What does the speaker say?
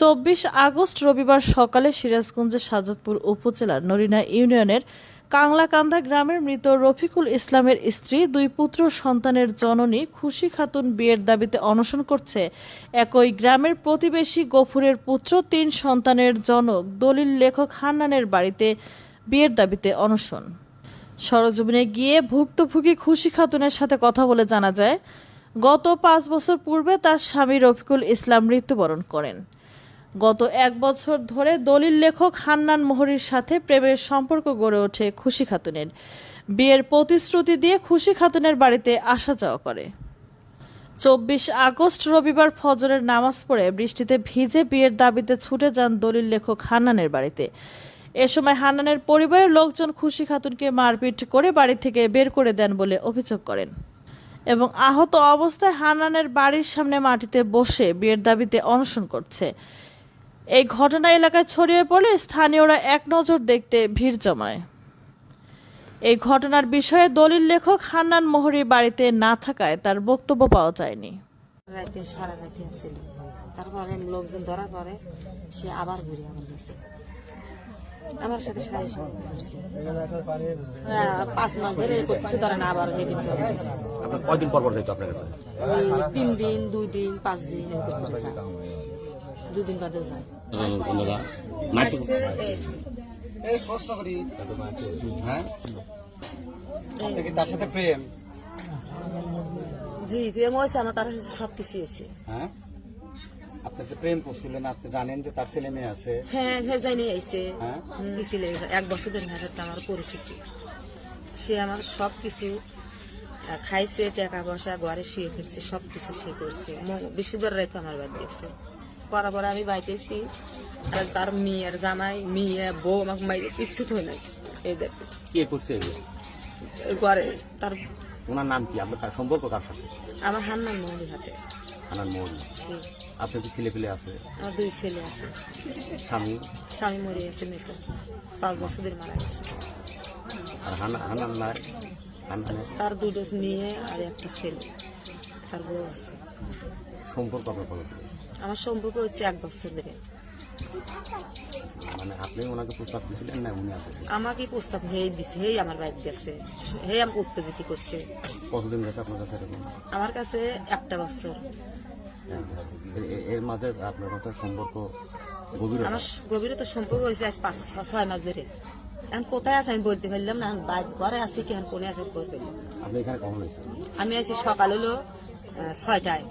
চব্বিশ আগস্ট রবিবার সকালে সিরাজগঞ্জের সাজাদপুর উপজেলার নরিনা ইউনিয়নের কাংলাকান্দা গ্রামের মৃত রফিকুল ইসলামের স্ত্রী, দুই পুত্র সন্তানের জননী খুশি খাতুন বিয়ের দাবিতে অনশন করছে। একই গ্রামের প্রতিবেশী গফুরের পুত্র, তিন সন্তানের জনক দলিল লেখক হান্নানের বাড়িতে বিয়ের দাবিতে অনশন। সরজমিনে গিয়ে ভুক্তভোগী খুশি খাতুনের সাথে কথা বলে জানা যায়, গত পাঁচ বছর পূর্বে তার স্বামী রফিকুল ইসলাম মৃত্যুবরণ করেন। গত এক বছর ধরে দলিল লেখক হান্নান মোহরির সাথে প্রেমের সম্পর্ক গড়ে ওঠে খুশি খাতুনের। বিয়ের প্রতিশ্রুতি দিয়ে খুশি খাতুনের বাড়িতে আসা যাওয়া করে। চব্বিশ আগস্ট রবিবার ফজরের নামাজ পড়ে বৃষ্টিতে ভিজে বিয়ের দাবিতে ছুটে যান দলিল লেখক হান্নানের বাড়িতে। এ সময় হান্নানের পরিবারের লোকজন খুশি খাতুনকে মারপিট করে বাড়ি থেকে বের করে দেন বলে অভিযোগ করেন। এবং আহত অবস্থায় হান্নানের বাড়ির সামনে মাটিতে বসে বিয়ের দাবিতে অনশন করছে। এই ঘটনা এলাকায় ছড়িয়ে পড়লে স্থানীয়রা এক নজর দেখতে ভিড় জমায়। এই ঘটনার বিষয়ে দলিল লেখক হান্নান মোহরি বাড়িতে না থাকায় তার বক্তব্য পাওয়া যায়নি। রাতে সারা রাতে ছিল তারপরে লোকজন পরে সে আবার ঘুরে আমার গেছে। আমার সাথে সারি করছে হ্যাঁ, পাঁচ মাস ধরে এ করতেছে ধরেন আবার কয়দিন পর পর যাইতো আপনার কাছে? তিন দিন দুই দিন পাঁচ দিন এরকম করে যায় দুদিন বাদে যায়। এই প্রশ্ন করি। হ্যাঁ? তার সাথে প্রেম? জি প্রেম হয়েছে আমার তার সাথে সব কিছু হয়েছে। হ্যাঁ? আপনি যে প্রেম করছিলেন আপনি জানেন যে তার ছেলে মেয়ে আছে। হ্যাঁ হ্যাঁ জানি আইছে। হ্যাঁ? গেছিল এক বছর ধরে আমার পরিচিতি। সে আমার সব কিছু খাইছে টাকা পয়সা ঘরে শুয়ে ফেলছে সব কিছু সে করছে। বৃহস্পতিবার রাতে আমার বাড়ি গেছে। পরে আমি বাইতেছি আর তার মেয়ের জামাই মেয়ে বউ আমাকে মাইরে কিচ্ছু থই নাই এই দেখ। কে করছে এগুলো? ঘরে তার ওনার নাম কি? আপনার কার- সম্পর্ক কার সাথে? আমার হান্নান মহির হাতে। আনার মৌরি জি, আপনার কি ছেলে পেলে আছে? আমার দুই ছেলে আছে। স্বামী? স্বামী মরে গেছে মৃত পাঁচ বছর ধরে মারা গেছে। আর হানা হানার নাই? হানানের তার দুটো মেয়ে আর একটা ছেলে। তার বউ আছে। সম্পর্ক আপনার কত আমার সম্পর্ক হচ্ছে এক বছর ধরে। মানে আপনি ওনাকে প্রস্তাব দিয়েছিলেন না উনি আমাকে প্রস্তাব হেই দিছে হেই আমার গেছে হেই আমাকে উত্তেজিত করছে। কতদিন গেছে আপনার কাছে এরকম? আমার কাছে একটা বছর। এর মাঝে আপনার কথা সম্পর্ক গভীর আমার গভীরতা সম্পর্ক হয়েছে আজ পাঁচ ছয় মাস ধরে। এখন কোথায় আছে আমি বলতে পারলাম না বাইক ঘরে আছি কি এখন কোনে আছে আপনি এখানে কখন আমি আছি সকাল হলো ছয়টায়।